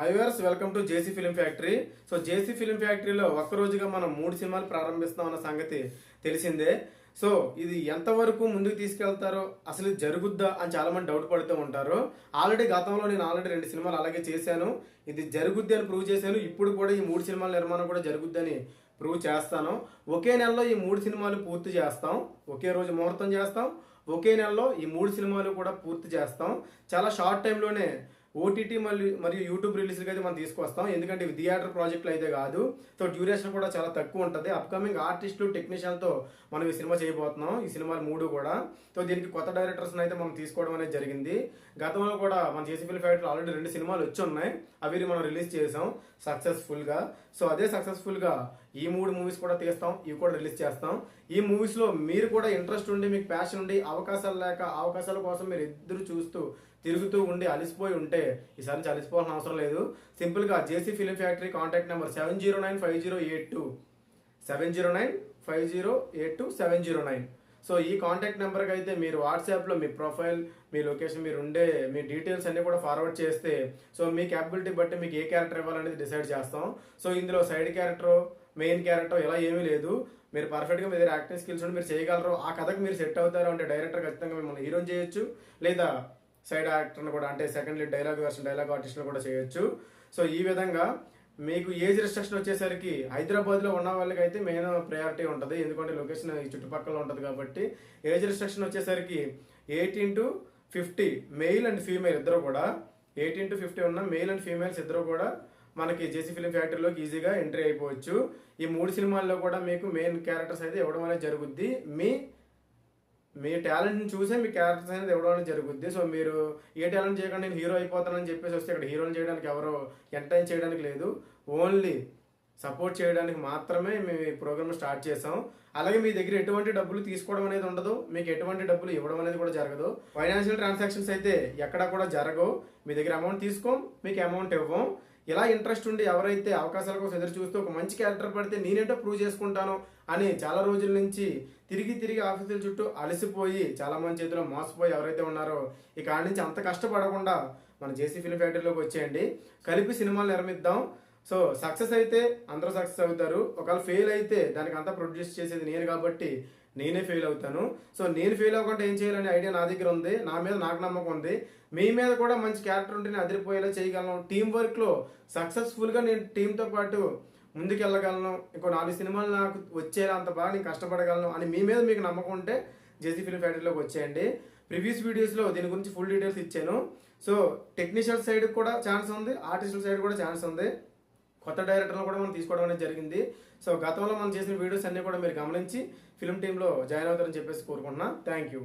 Hi viewers welcome to JC film factory so JC film ఫ్యాక్టరీలో ఒక్క రోజుగా మనం మూడు సినిమాలు ప్రారంభిస్తాం అన్న సంగతి తెలిసిందే. సో ఇది ఎంతవరకు ముందుకు తీసుకెళ్తారో అసలు జరుగుద్దా అని చాలామంది డౌట్ పడుతూ ఉంటారు. ఆల్రెడీ గతంలో నేను ఆల్రెడీ రెండు సినిమాలు అలాగే చేశాను. ఇది జరుగుద్ది అని ప్రూవ్ చేశాను. ఇప్పుడు కూడా ఈ మూడు సినిమాల నిర్మాణం కూడా జరుగుద్దని ప్రూవ్ చేస్తాను. ఒకే నెలలో ఈ మూడు సినిమాలు పూర్తి చేస్తాం. ఒకే రోజు ముహూర్తం చేస్తాం. ఒకే నెలలో ఈ మూడు సినిమాలు కూడా పూర్తి చేస్తాం. చాలా షార్ట్ టైంలోనే ఓటీటీ మళ్ళీ మరియు యూట్యూబ్ రిలీజ్కి అయితే మనం తీసుకొస్తాం ఎందుకంటే ఇవి థియేటర్ ప్రాజెక్టులు అయితే కాదు. సో డ్యూరేషన్ కూడా చాలా తక్కువ ఉంటుంది. అప్కమింగ్ ఆర్టిస్టులు టెక్నీషియన్తో మనం ఈ సినిమా చేయబోతున్నాం. ఈ సినిమాలు మూడు కూడా. సో దీనికి కొత్త డైరెక్టర్స్ని అయితే మనం తీసుకోవడం అనేది జరిగింది. గతంలో కూడా మన ఫిల్ ఫ్యాక్టరీలో ఆల్రెడీ రెండు సినిమాలు వచ్చి ఉన్నాయి. అవి మనం రిలీజ్ చేసాం సక్సెస్ఫుల్గా. సో అదే సక్సెస్ఫుల్గా ఈ మూడు మూవీస్ కూడా తీస్తాం. ఇవి కూడా రిలీజ్ చేస్తాం. ఈ మూవీస్లో మీరు కూడా ఇంట్రెస్ట్ ఉండి మీకు ప్యాషన్ ఉండి అవకాశాలు లేక అవకాశాల కోసం మీరు ఎదురు చూస్తూ తిరుగుతూ ఉండి అలసిపోయి ఉంటే ఈసారి నుంచి అలసిపోవాల్సిన అవసరం లేదు. సింపుల్గా JC film factory contact number seven zero nine five zero eight two. Seven zero nine five zero eight two seven zero nine. So ఈ కాంటాక్ట్ నెంబర్కి అయితే మీరు వాట్సాప్లో మీ ప్రొఫైల్ మీ లొకేషన్ మీరు ఉండే మీ డీటెయిల్స్ అన్నీ కూడా ఫార్వర్డ్ చేస్తే సో మీ క్యాపబిలిటీ బట్టి మీకు ఏ క్యారెక్టర్ ఇవ్వాలనేది డిసైడ్ చేస్తాం. సో ఇందులో సైడ్ క్యారెక్టర్ మెయిన్ క్యారెక్టర్ ఇలా ఏమీ లేదు. మీరు పర్ఫెక్ట్గా మీ దగ్గర యాక్టింగ్ స్కిల్స్ ఉండి మీరు చేయగలరు ఆ కథకు మీరు సెట్ అవుతారు అంటే డైరెక్టర్ ఖచ్చితంగా మిమ్మల్ని హీరోని చేయొచ్చు. లేదా సైడ్ యాక్టర్ని కూడా అంటే second lead dialogue version dialogue ఆర్టిస్ట్ని కూడా చేయొచ్చు. సో ఈ విధంగా మీకు ఏజ్ రిస్ట్రిక్షన్ వచ్చేసరికి హైదరాబాద్లో ఉన్న వాళ్ళకి అయితే మెయిన్ ప్రయారిటీ ఉంటుంది. ఎందుకంటే లొకేషన్ ఈ చుట్టుపక్కల ఉంటుంది కాబట్టి ఏజ్ రిస్ట్రిక్షన్ వచ్చేసరికి eighteen to fifty male and female ఇద్దరు కూడా ఎయిటీన్ టు ఫిఫ్టీ ఉన్న మెయిల్ అండ్ ఫీమేల్స్ ఇద్దరు కూడా మనకి జేసీ ఫిలిం ఫ్యాక్టరీలోకి ఈజీగా ఎంట్రీ అయిపోవచ్చు. ఈ మూడు సినిమాల్లో కూడా మీకు మెయిన్ క్యారెక్టర్స్ అయితే ఇవ్వడం అనేది జరుగుద్ది. మీ మీ టాలెంట్ని చూసే మీ క్యారెక్టర్స్ అనేది ఇవ్వడం జరుగుద్ది. సో మీరు ఏ టాలెంట్ చేయకుండా నేను హీరో అయిపోతానని చెప్పేసి వస్తే ఇక్కడ హీరోని చేయడానికి ఎవరో ఎంటైన్ చేయడానికి లేదు. ఓన్లీ సపోర్ట్ చేయడానికి మాత్రమే మేము ఈ ప్రోగ్రామ్ స్టార్ట్ చేసాం. అలాగే మీ దగ్గర ఎటువంటి డబ్బులు తీసుకోవడం అనేది ఉండదు. మీకు ఎటువంటి డబ్బులు ఇవ్వడం అనేది కూడా జరగదు. ఫైనాన్షియల్ ట్రాన్సాక్షన్స్ అయితే ఎక్కడ కూడా జరగవు. మీ దగ్గర అమౌంట్ తీసుకోం మీకు అమౌంట్ ఇవ్వం. ఇలా ఇంట్రెస్ట్ ఉండి ఎవరైతే అవకాశాల కోసం ఎదురు చూస్తూ ఒక మంచి క్యారెక్టర్ పడితే నేనేంటో ప్రూవ్ చేసుకుంటాను అని చాలా రోజుల నుంచి తిరిగి తిరిగి ఆఫీసుల చుట్టూ అలసిపోయి చాలా మంది చేతిలో మోసపోయి ఎవరైతే ఉన్నారో ఇక నుంచి అంత కష్టపడకుండా మన జేసీ ఫిల్మ్ ఫ్యాక్టరీలోకి వచ్చేయండి. కలిపి సినిమాలు నిర్మిద్దాం. సో సక్సెస్ అయితే అందరూ సక్సెస్ అవుతారు. ఒకవేళ ఫెయిల్ అయితే దానికి అంతా ప్రొడ్యూస్ చేసేది నేను కాబట్టి నేనే ఫెయిల్ అవుతాను. సో నేను ఫెయిల్ అవ్వకుండా ఏం చేయాలనే ఐడియా నా దగ్గర ఉంది. నా మీద నాకు నమ్మకం ఉంది. మీ మీద కూడా మంచి క్యారెక్టర్ ఉంటే నేను అదిరిపోయేలా చేయగలను. టీం వర్క్లో సక్సెస్ఫుల్గా నేను టీంతో పాటు ముందుకెళ్ళగలను. ఇంకో నాలుగు సినిమాలు నాకు వచ్చేలా అంత బాగా నేను కష్టపడగలను అని మీ మీద మీకు నమ్మకం ఉంటే జేసీ ఫిల్మ్ ఫ్యాక్టరీలోకి వచ్చేయండి. ప్రీవియస్ వీడియోస్లో దీని గురించి ఫుల్ డీటెయిల్స్ ఇచ్చాను. సో టెక్నీషియన్ సైడ్ కూడా ఛాన్స్ ఉంది. ఆర్టిస్టుల సైడ్ కూడా ఛాన్స్ ఉంది. కొత్త డైరెక్టర్లు కూడా మనం తీసుకోవడం అనేది జరిగింది. సో గతంలో మనం చేసిన వీడియోస్ అన్ని కూడా మీరు గమనించి ఫిల్మ్ టీంలో జాయిన్ అవుతారని చెప్పేసి కోరుకుంటున్నా. Thank you